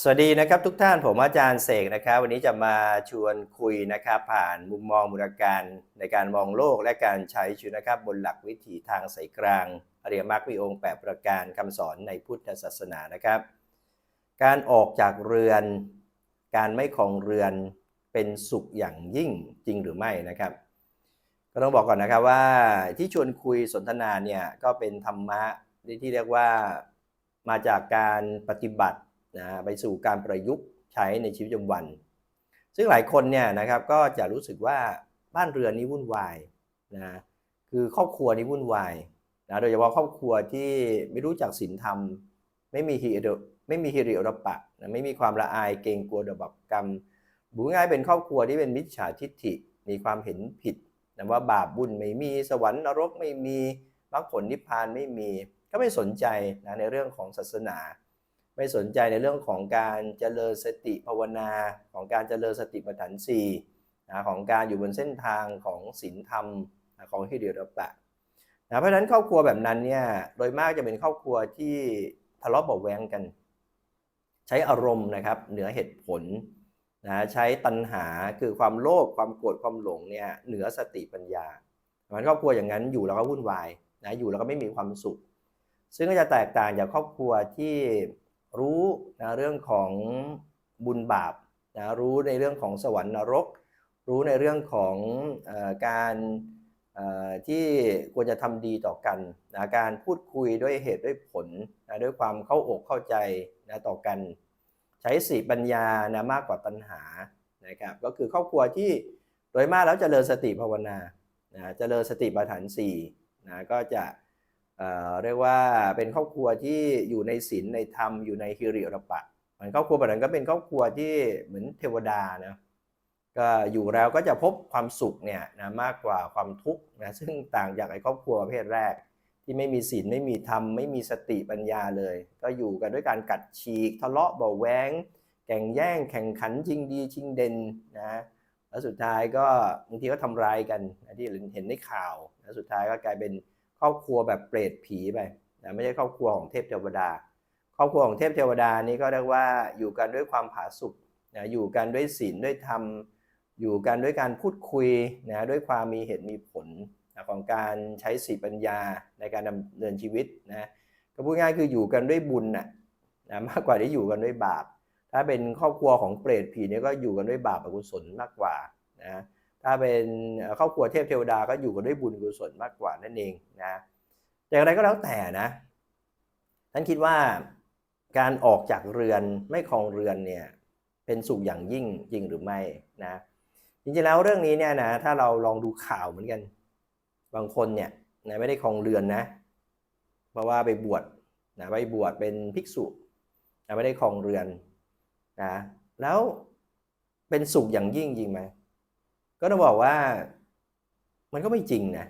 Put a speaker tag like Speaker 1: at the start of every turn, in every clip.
Speaker 1: สวัสดีนะครับทุกท่านผมอาจารย์เสกนะครับ วันนี้จะมาชวนคุยนะครับ ผ่านมุมมองมูลการในการมองโลกและการใช้ชีวิตนะครับ บนหลักวิถีทางสายกลางอริยมรรคมีองค์ 8 ประการคำสอนในพุทธศาสนานะครับ การออกจากเรือน การไม่ของเรือนเป็นสุขอย่างยิ่งจริงหรือไม่นะครับ ก็ต้องบอกก่อนนะครับว่าที่ชวนคุยสนทนาเนี่ยก็เป็นธรรมะที่เรียกว่ามาจากการปฏิบัติ นะไปสู่การประยุกต์ใช้ในชีวิตประจำวัน ซึ่งหลายคนเนี่ยนะครับก็จะรู้สึกว่าบ้านเรือนนี้วุ่นวายนะคือครอบครัวนี้วุ่นวายนะโดยเฉพาะครอบครัวที่ไม่รู้จักศีลธรรม ไม่มีฮิริไม่มีฮิริโอตปะนะไม่มีความละอายเกรงกลัวบาปกรรมบุง่ายเป็นครอบครัวที่เป็นมิจฉาทิฏฐิมีความเห็นผิดนะว่าบาปบุญไม่มีสวรรค์นรกไม่มีมรรคผลนิพพานไม่มี ก็ไม่สนใจนะในเรื่องของศาสนา ไม่สนใจในเรื่องของการเจริญสติภาวนาของการเจริญสติปัฏฐานสี่นะของการอยู่บนเส้นทางของศีลธรรมนะของฮิริโอตปะนะเพราะฉะนั้นครอบครัวแบบนั้นเนี่ยโดยมากจะเป็นครอบครัวที่ทะเลาะเบาแวงกัน ใช้อารมณ์นะครับเหนือเหตุผลนะใช้ตัณหาคือความโลภความโกรธความหลงเนี่ยเหนือสติปัญญาเพราะฉะนั้นครอบครัวอย่างนั้นอยู่แล้วก็วุ่นวายนะอยู่แล้วก็ไม่มีความสุข ซึ่งก็จะแตกต่างจากครอบครัวที่ รู้นะเรื่องของบุญบาปนะรู้ในเรื่องของสวรรค์นรก รู้ในเรื่องของอการที่ควรจะทำดีต่อกันนะการพูดคุยด้วยเหตุด้วยผลนะด้วยความเข้าอกเข้าใจนะต่อกัน ใช้สีปัญญานะมากกว่าตัณหานะครับก็คือครอบครัวที่โดยมากแล้วเจริญสติภาวนานะเจริญสติปัฏฐานสี่นะก็จะ เรียกว่าเป็นครอบครัวที่อยู่ในศีลในธรรมอยู่ในฮิริโอตปะมันครอบครัวแบบนั้นก็เป็นครอบครัวที่เหมือนเทวดานะก็อยู่แล้วก็จะพบความสุขเนี่ยนะมากกว่าความทุกข์นะซึ่งต่างจากไอ้ครอบครัวประเภทแรก ที่ไม่มีศีลไม่มีธรรมไม่มีสติปัญญาเลย ก็อยู่กันด้วยการกัดฉีกทะเลาะเบาแวงแข่งแย่งแข่งขันชิงดีชิงเด่นนะแล้วสุดท้ายก็บางทีก็ทำร้ายกันที่เห็นในข่าวแล้วสุดท้ายก็กลายเป็น ครอบครัวแบบเปรตผีไปนะไม่ใช่ครอบครัวของเทพเทวดา ครอบครัวของเทพเทวดานี้ก็เรียกว่าอยู่กันด้วยความผาสุกนะอยู่กันด้วยศีลด้วยธรรม อยู่กันด้วยการพูดคุยนะด้วยความมีเหตุมีผลนะของการใช้สติปัญญาในการดำเนินชีวิตนะก็พูดง่ายคืออยู่กันด้วยบุญนะนะมากกว่าที่อยู่กันด้วยบาป ถ้าเป็นครอบครัวของเปรตผีเนี่ยก็อยู่กันด้วยบาปอกุศลมากกว่านะ ถ้าเป็นครอบครัวเทพเทวดาก็อยู่กันด้วยบุญกุศลมากกว่านั่นเองนะแต่อย่างไรก็แล้วแต่นะท่านคิดว่าการออกจากเรือนไม่ครองเรือนเนี่ยเป็นสุขอย่างยิ่งจริงหรือไม่นะจริงๆแล้วเรื่องนี้เนี่ยนะถ้าเราลองดูข่าวเหมือนกัน บางคนเนี่ยนะไม่ได้ครองเรือนนะ เพราะว่าไปบวชนะไปบวชเป็นภิกษุนะไม่ได้ครองเรือนนะแล้วเป็นสุขอย่างยิ่งจริงไหม ก็ต้องบอกว่ามันก็ไม่จริงนะ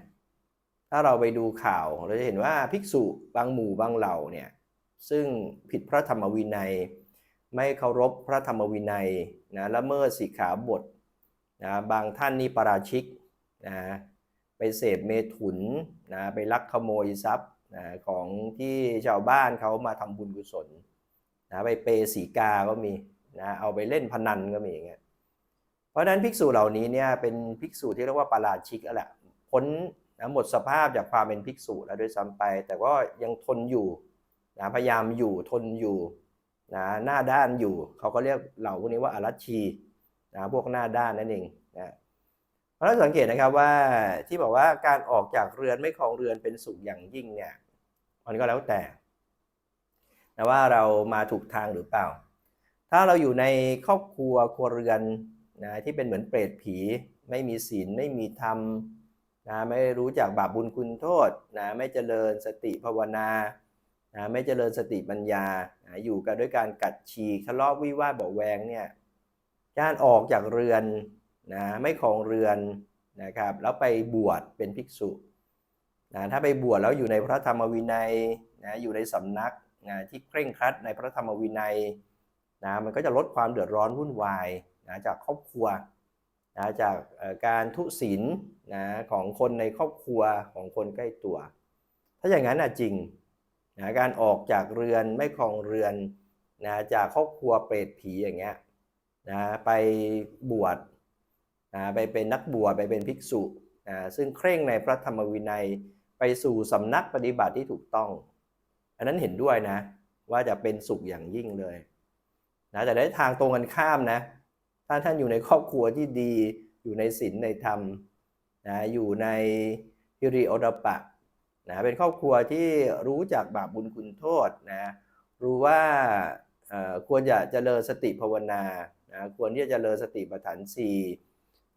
Speaker 1: ถ้าเราไปดูข่าวเราจะเห็นว่าภิกษุบางหมู่บางเหล่าเนี่ยซึ่งผิดพระธรรมวินัย ไม่เคารพพระธรรมวินัยนะละเมิดสิกขาบทนะบางท่านนี่ปราชิกนะไปเสพเมถุนนะไปลักขโมยทรัพย์นะของที่ชาวบ้านเขามาทำบุญกุศลนะไปเปสีกาก็มีนะเอาไปเล่นพนันก็มีอย่างเงี้ย เพราะฉะนั้นภิกษุเหล่านี้เนี่ยเป็นภิกษุที่เรียกว่าปาราชิกแล้วแหละพ้นนะหมดสภาพจากความเป็นภิกษุแล้วด้วยซ้ำไป แต่ก็ยังทนอยู่นะพยายามอยู่ทนอยู่นะหน้าด้านอยู่เขาก็เรียกเหล่าพวกนี้ว่าอารัชีนะพวกหน้าด้านนั่นเองนะเพราะเราสังเกตนะครับว่าที่บอกว่าการออกจากเรือนไม่ครองเรือนเป็นสุขอย่างยิ่งเนี่ยมันก็แล้วแต่นะว่าเรามาถูกทางหรือเปล่า ถ้าเราอยู่ในครอบครัวครัวเรือน นะที่เป็นเหมือนเปรตผี ไม่มีศีลไม่มีธรรมนะไม่รู้จักบาปบุญคุณโทษนะไม่เจริญสติภาวนานะไม่เจริญสติปัญญานะอยู่กันด้วยการกัดฉีกทะเลาะวิวาทเบาแวงเนี่ยการออกจากเรือนนะไม่ครองเรือนนะครับแล้วไปบวชเป็นภิกษุนะถ้าไปบวชแล้วอยู่ในพระธรรมวินัยนะอยู่ในสำนักนะที่เคร่งครัดในพระธรรมวินัยนะมันก็จะลดความเดือดร้อนวุ่นวาย นะจากครอบครัวนะจากการทุศีลนะของคนในครอบครัวของคนใกล้ตัว ถ้าอย่างนั้นนะจริงนะการออกจากเรือนไม่ครองเรือนนะจากครอบครัวเปรตผีอย่างเงี้ยนะไปบวชนะไปเป็นนักบวชไปเป็นภิกษุนะซึ่งเคร่งในพระธรรมวินัยไปสู่สำนักปฏิบัติที่ถูกต้อง อันนั้นเห็นด้วยนะว่าจะเป็นสุขอย่างยิ่งเลยนะแต่ในทางตรงกันข้ามนะ ถ้าท่านอยู่ในครอบครัวที่ดี อยู่ในศีลในธรรมนะอยู่ในฮิริโอดปะนะเป็นครอบครัวที่รู้จักบาปบุญคุณโทษนะรู้ว่าควรจะเจริญสติภาวนานะควรที่จะเจริญสติปัฏฐานสี่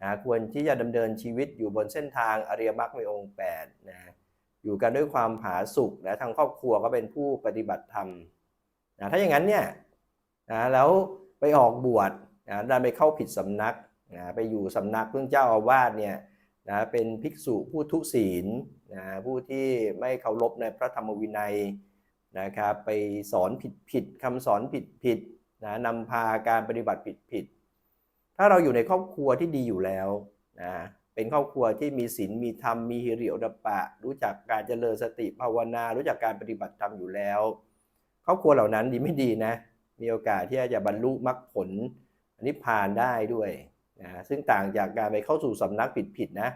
Speaker 1: นะควรที่จะดำเนินชีวิตอยู่บนเส้นทางอริยมรรคมีองค์8นะอยู่กันด้วยความผาสุกนะทางครอบครัวก็เป็นผู้ปฏิบัติธรรมนะถ้าอย่างนั้นเนี่ยนะแล้วไปออกบวช นะดันไปเข้าผิดสำนักนะไปอยู่สำนักเพิ่งเจ้าอาวาสเนี่ยนะเป็นภิกษุผู้ทุศีลนะผู้ที่ไม่เคารพในพระธรรมวินัยนะครับไปสอนผิดผิดคำสอนผิดผิดนะนำพาการปฏิบัติผิดผิดถ้าเราอยู่ในครอบครัวที่ดีอยู่แล้วนะเป็นครอบครัวที่มีศีลมีธรรมมีฮิริโอตปะ รู้จักการเจริญสติภาวนา รู้จักการปฏิบัติธรรมอยู่แล้ว ครอบครัวเหล่านั้นดีไม่ดีนะมีโอกาสที่จะบรรลุมรรคผล อันิพพานได้ด้วยนะซึ่งต่างจากการไปเข้าสู่สำนักผิดๆนะ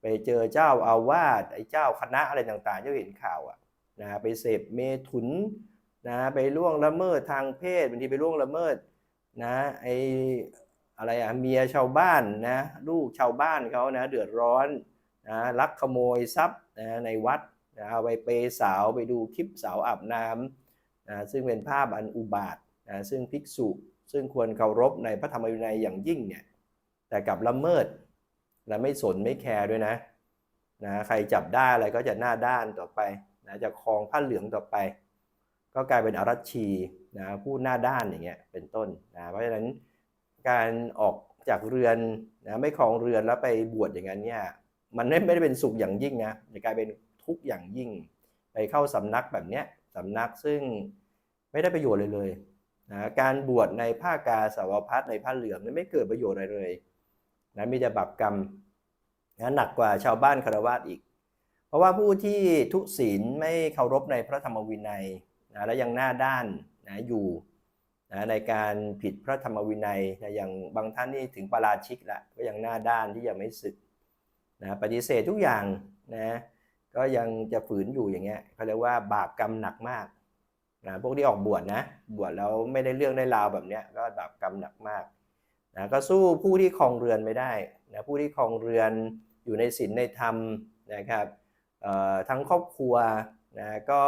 Speaker 1: ไปเจอเจ้าอาวาสไอ้เจ้าคณะอะไรต่างๆที่เห็นข่าวอะนะไปเสพเมถุนนะไปล่วงละเมิดทางเพศบางทีไปล่วงละเมิดนะไออะไรอะเมียชาวบ้านนะลูกชาวบ้านเขานะเดือดร้อนนะลักขโมยทรัพย์นะในวัดนะไปเปย์สาวไปดูคลิปสาวอาบน้ำนะซึ่งเป็นภาพอันอุบาทนะซึ่งภิกษุ ซึ่งควรเคารพในพระธรรมวินัยอย่างยิ่งเนี่ยแต่กลับละเมิดและไม่สนไม่แคร์ด้วยนะนะใครจับได้อะไรก็จะหน้าด้านต่อไปนะจะคลองผ้าเหลืองต่อไป ก็กลายเป็นอารัชชีนะผู้หน้าด้านอย่างเงี้ยเป็นต้นนะเพราะฉะนั้นการออกจากเรือนนะไม่คลองเรือนแล้วไปบวชอย่างนั้นเนี่ยมันไม่ไม่ได้เป็นสุขอย่างยิ่งนะจะกลายเป็นทุกข์อย่างยิ่ง ไปเข้าสำนักแบบเนี้ยสำนักซึ่งไม่ได้ประโยชน์เลยเลย นะการบวชในผ้ากาสาวพัดในผ้าเหลืองนี่ไม่เกิดประโยชน์อะไรเลยนะมีแต่บาปกรรมนะหนักกว่าชาวบ้านคารวะอีก เพราะว่าผู้ที่ทุศีลไม่เคารพในพระธรรมวินัยนะและยังหน้าด้านนะอยู่นะในการผิดพระธรรมวินัยนะอย่างบางท่านนี่ถึงปราชิกละก็ยังหน้าด้านที่ยังไม่สึกนะปฏิเสธทุกอย่างนะก็ยังจะฝืนอยู่อย่างเงี้ยเขาเรียกว่าบาปกรรมหนักมาก นะพวกที่ออกบวชนะบวชแล้วไม่ได้เรื่องได้ราวแบบเนี้ยก็บาปกรรมหนักมากนะก็สู้ผู้ที่ครองเรือนไม่ได้นะผู้ที่ครองเรือนอยู่ในศีลในธรรมนะครับเอ่อทั้งครอบครัวนะก็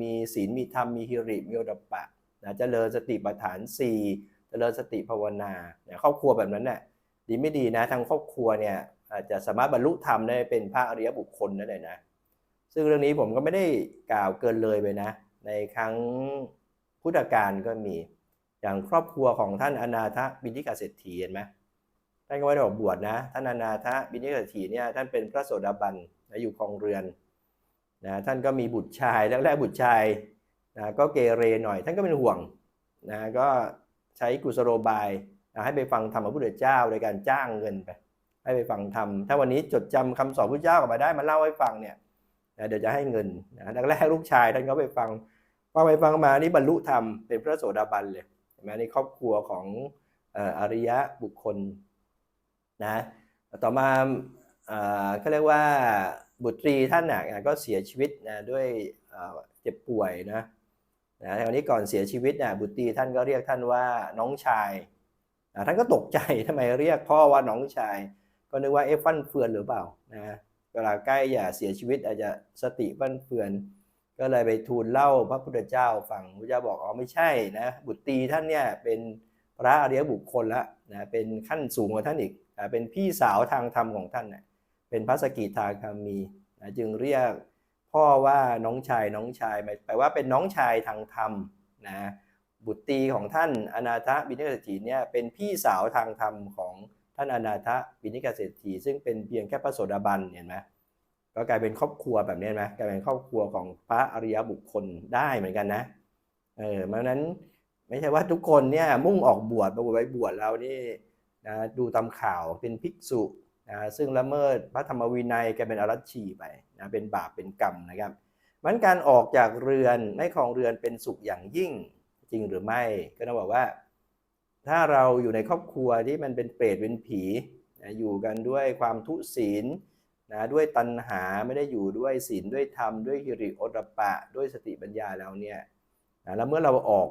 Speaker 1: มีศีลมีธรรมมีฮิริมีโอตปะนะเจริญสติปัฏฐาน 4 เจริญสติภาวนานะครอบครัวแบบนั้นน่ะดีไม่ดีนะทั้งครอบครัวเนี่ยอาจจะสามารถบรรลุธรรมได้เป็นพระอริยบุคคลได้เลยนะซึ่งเรื่องนี้ผมก็ไม่ได้กล่าวเกินเลยไปนะ ในครั้งพุทธกาลก็มีอย่างครอบครัวของท่านอนาถบิณฑิกาเศรษฐีเห็นไหมท่านก็ไม่ได้ออกบวชนะท่านอนาถบิณฑิกาเศรษฐีเนี่ยท่านเป็นพระโสดาบันนะอยู่ครองเรือนนะท่านก็มีบุตรชายแรกๆบุตรชายนะก็เกเรหน่อย ท่านก็เป็นห่วงนะก็ใช้กุศโลบายนะให้ไปฟังธรรมพระพุทธเจ้าโดยการจ้างเงินไป ให้ไปฟังธรรมถ้าวันนี้จดจำคำสอนพระเจ้ากลับมาได้มาเล่าให้ฟังเนี่ยนะเดี๋ยวจะให้เงินนะแรกๆลูกชายท่านก็ไปฟัง ฟังไปฟังมานี่บรรลุธรรมเป็นพระโสดาบันเลยเห็นไหมนี่ครอบครัวของอริยะบุคคลนะต่อมาเอ่อเขาเรียกว่าบุตรีท่านน่ะก็เสียชีวิตนะด้วยเจ็บป่วยนะนะในวันนี้ก่อนเสียชีวิตนะบุตรีท่านก็เรียกท่านว่าน้องชายนะท่านก็ตกใจทำไมเรียกพ่อว่าน้องชาย ก็นึกว่าเอ๊ะฟั่นเฟือนหรือเปล่านะเวลาใกล้อย่าเสียชีวิตอาจจะสติฟั่นเฟือน ก็เลยไปทูลเล่าพระพุทธเจ้าฟังพระเจ้าบอกอ๋อไม่ใช่นะบุตรีท่านเนี่ยเป็นพระอริยบุคคลละนะเป็นขั้นสูงกว่าท่านอีกอ่เป็นพี่สาวทางธรรมของท่านนะเป็นพระสกิทาคามีนะจึงเรียกพ่อว่าน้องชายน้องชายแปลว่าเป็นน้องชายทางธรรมนะบุตรีของท่านอนาถบิณฑิกเศรษฐีเนี่ยเป็นพี่สาวทางธรรมของท่านอนาถบิณฑิกเศรษฐีซึ่งเป็นเพียงแค่พระโสดาบันเห็นไหม ก็กลายเป็นครอบครัวแบบนี้ไหมกลายเป็นครอบครัวของพระอริยบุคคลได้เหมือนกันนะเออเพราะนั้นไม่ใช่ว่าทุกคนเนี่ยมุ่งออกบวชมาบวชไปบวชแล้วนี่นะดูตามข่าวเป็นภิกษุนะซึ่งละเมิดพระธรรมวินัยกลายเป็นอรัชชีไปนะเป็นบาปเป็นกรรมนะครับมันการออกจากเรือนไม่ครองเรือนเป็นสุขอย่างยิ่งจริงหรือไม่ก็ต้องบอกว่า ถ้าเราอยู่ในครอบครัวที่มันเป็นเปรตเป็นผีนะอยู่กันด้วยความทุศีล นะด้วยตัณหาไม่ได้อยู่ด้วยศีลด้วยธรรมด้วยฮิริโอตปปะ ด้วยสติปัญญาแล้วเนี่ยนะแล้วเมื่อเราออก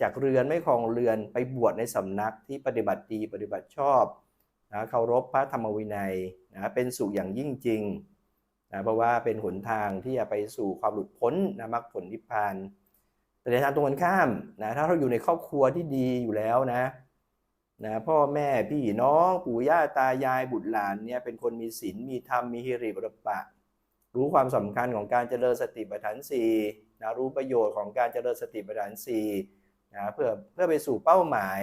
Speaker 1: จากเรือนไม่ครองเรือนไปบวชในสำนักที่ปฏิบัติดีปฏิบัติชอบนะเคารพพระธรรมวินัยนะเป็นสุขอย่างยิ่งจริงนะเพราะว่าเป็นหนทางที่จะไปสู่ความหลุดพ้นนะมรรคผลนิพพาน แต่ในทางตรงกันข้ามนะถ้าเราอยู่ในครอบครัวที่ดีอยู่แล้วนะ นะพ่อแม่พี่น้องปู่ย่าตายายบุตรหลานเนี่ยเป็นคนมีศีลมีธรรมมีฮิริโอตปะ รู้ความสำคัญของการเจริญสติปัฏฐานสี่นะรู้ประโยชน์ของการเจริญสติปัฏฐานสี่นะเพื่อเพื่อไปสู่เป้าหมาย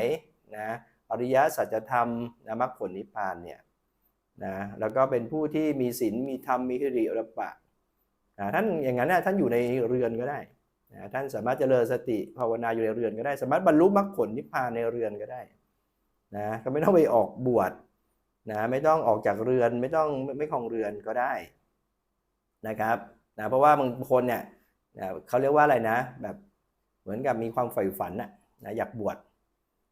Speaker 1: นะอริยสัจธรรมนะมรรคผลนิพพานเนี่ยนะแล้วก็เป็นผู้ที่มีศีลมีธรรมมีฮิริโอตปปะนะท่านอย่างนั้นนะท่านอยู่ในเรือนก็ได้นะท่านสามารถเจริญสติภาวนาอยู่ในเรือนก็ได้ สามารถบรรลุมรรคผลนิพพานในเรือนก็ได้ นะก็ไม่ต้องไปออกบวชนะไม่ต้องออกจากเรือนไม่ต้องไม่ไม่ครองเรือนก็ได้นะครับนะเพราะว่าบางคนเนี่ยนะเขาเรียกว่าอะไรนะ แบบเหมือนกับมีความใฝ่ฝันนะนะอยากบวช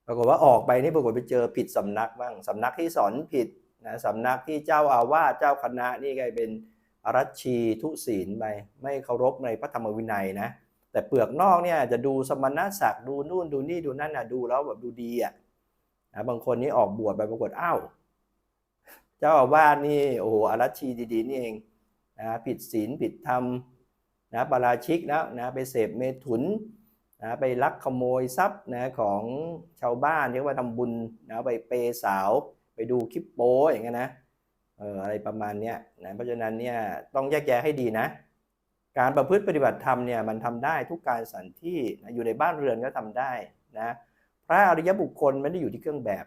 Speaker 1: ปรากฏว่าออกไปนี่ปรากฏไปเจอผิดสำนักบ้างสำนักที่สอนผิดนะสำนักที่เจ้าอาวาสเจ้าคณะนี่กลายเป็นอรัชชีทุศีลไปไม่เคารพในพระธรรมวินัยนะแต่เปลือกนอกเนี่ยจะดูสมณศักดิ์ดูนู่นดูนี่ดูนั่นนะดูแล้วแบบดูดีอะ นะบางคนนี่ออกบวชไปปรากฏอ้าวเจ้าอาวาสนี่โอ้โหอารัชีดีๆนี่เองนะผิดศีลผิดธรรมนะปาราชิกแล้วนะไปเสพเมถุนนะไปลักขโมยทรัพย์นะของชาวบ้านเรียกว่าทำบุญนะไปเปย์สาวไปดูคลิปโป้อย่างเงี้ยนะเอออะไรประมาณเนี้ยนะเพราะฉะนั้นเนี่ยต้องแยกแยะให้ดีนะ การประพฤติปฏิบัติธรรมเนี่ยมันทำได้ทุกการสันที่นะอยู่ในบ้านเรือนก็ทำได้นะ พระอริยบุคคลไม่ได้อยู่ที่เครื่องแบบ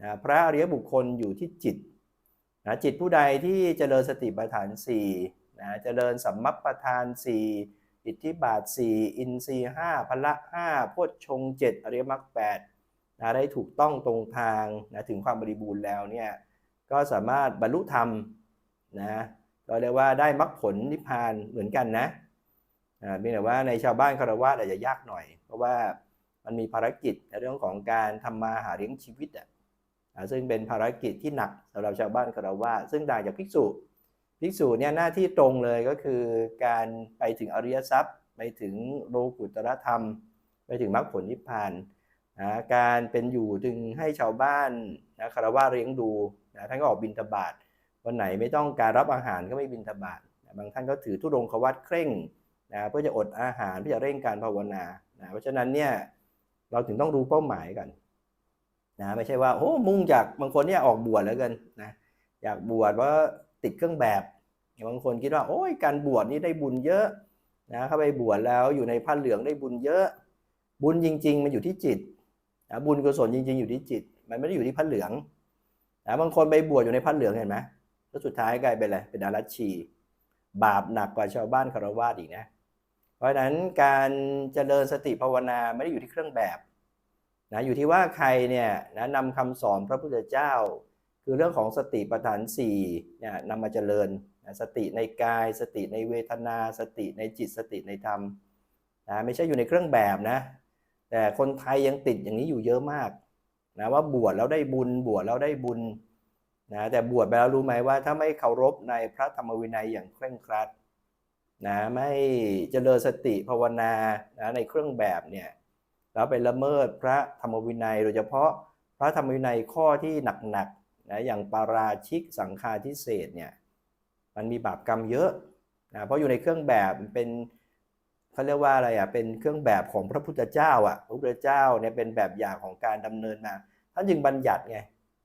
Speaker 1: นะพระอริยบุคคลอยู่ที่จิตนะจิตผู้ใดที่เจริญสติปัฏฐาน4นะเจริญสัมมัปปทาน 4 อิทธิบาท 4 อินทรีย์5พละ5โพชฌงค์7อริยมรรค8นะได้ถูกต้องตรงทางนะถึงความบริบูรณ์แล้วเนี่ยก็สามารถบรรลุธรรมนะก็เรียกว่าได้มรรคผลนิพพานเหมือนกันนะอ่าเพียงแต่ว่าในชาวบ้านคารวะอาจจะยากหน่อย เพราะว่า มันมีภารกิจในเรื่องของการทำมาหาเลี้ยงชีวิตอะซึ่งเป็นภารกิจที่หนักสำหรับชาวบ้านคารวะซึ่งต่างจากภิกษุภิกษุเนี่ยหน้าที่ตรงเลยก็คือการไปถึงอริยทรัพย์ ไปถึงโลกุตรธรรม ไปถึงมรรคผลนิพพานนะการเป็นอยู่จึงให้ชาวบ้านนะคารวะเลี้ยงดูนะท่านก็ออกบิณฑบาตวันไหนไม่ต้องการรับอาหารก็ไม่บิณฑบาตนะบางท่านก็ถือทุรงควัตเคร่งนะเพื่อจะอดอาหารเพื่อจะเร่งการภาวนานะเพราะฉะนั้นเนี่ย เราถึงต้องรู้เป้าหมายกันนะไม่ใช่ว่าโอ้มุ่งจากบางคนเนี่ยออกบวชแล้วกันนะอยากบวชว่าติดเครื่องแบบบางคนคิดว่าโอ้ยการบวชนี่ได้บุญเยอะนะเข้าไปบวชแล้วอยู่ในผ้าเหลืองได้บุญเยอะ บุญจริง ๆ มันอยู่ที่จิตนะบุญกุศลจริง ๆ อยู่ที่จิต มันไม่ได้อยู่ที่ผ้าเหลืองนะบางคนไปบวชอยู่ในผ้าเหลืองเห็นไหมแล้วสุดท้ายกลายเป็นอะไรเป็นอารัชชีบาปหนักกว่าชาวบ้านคารวะอีกนะ เพราะฉะนั้นการเจริญสติภาวนาไม่ได้อยู่ที่เครื่องแบบนะอยู่ที่ว่าใครเนี่ยนะนำคำสอนพระพุทธเจ้า คือเรื่องของสติปัฏฐาน4เนี่ยนำมาเจริญนะสติในกาย สติในเวทนา สติในจิตสติในธรรมนะไม่ใช่อยู่ในเครื่องแบบนะแต่คนไทยยังติดอย่างนี้อยู่เยอะมากนะว่าบวชแล้วได้บุญบวชแล้วได้บุญนะแต่บวชไปแล้วรู้ไหมว่าถ้าไม่เคารพในพระธรรมวินัยอย่างเคร่งครัด นะไม่เจริญสติภาวนานะในเครื่องแบบเนี่ยแล้วไปละเมิดพระธรรมวินัย โดยเฉพาะพระธรรมวินัยข้อที่หนักๆนะอย่างปาราชิกสังฆาทิเศษเนี่ยมันมีบาปกรรมเยอะนะเพราะอยู่ในเครื่องแบบเป็นเขาเรียกว่าอะไรอะเป็นเครื่องแบบของพระพุทธเจ้าอะพระพุทธเจ้าเนี่ยเป็นแบบอย่างของการดำเนินมาท่านจึงบัญญัติไง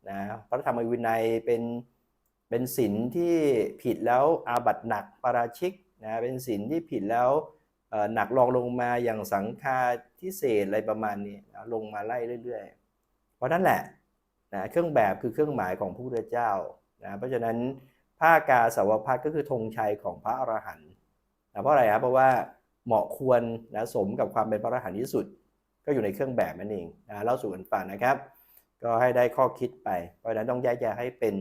Speaker 1: นะพระธรรมวินัยเป็นเป็นศีลที่ผิดแล้วอาบัติหนักปาราชิก นะเป็นศีลที่ผิดแล้วหนักรองลงมาอย่างสังฆาทิเศษอะไรประมาณนี้ลงมาไล่เรื่อยๆ เพราะนั่นแหละนะเครื่องแบบคือเครื่องหมายของพระพุทธเจ้านะเพราะฉะนั้นผ้ากาสาวพัดก็คือธงชัยของพระอรหันต์นะเพราะอะไรครับเพราะว่าเหมาะควรนะสมกับความเป็นพระอรหันต์ที่สุด ก็อยู่ในเครื่องแบบนั่นเองนะเล่าสู่กันฟังนะครับ ก็ให้ได้ข้อคิดไป เพราะฉะนั้นต้องแยกแยะให้เป็น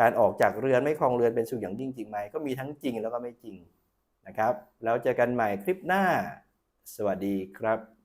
Speaker 1: การออกจากเรือนไม่คลองเรือนเป็นสุขอย่างยิ่งจริงไหมก็มีทั้งจริงแล้วก็ไม่จริง นะครับ แล้วเจอกันใหม่คลิปหน้า สวัสดีครับ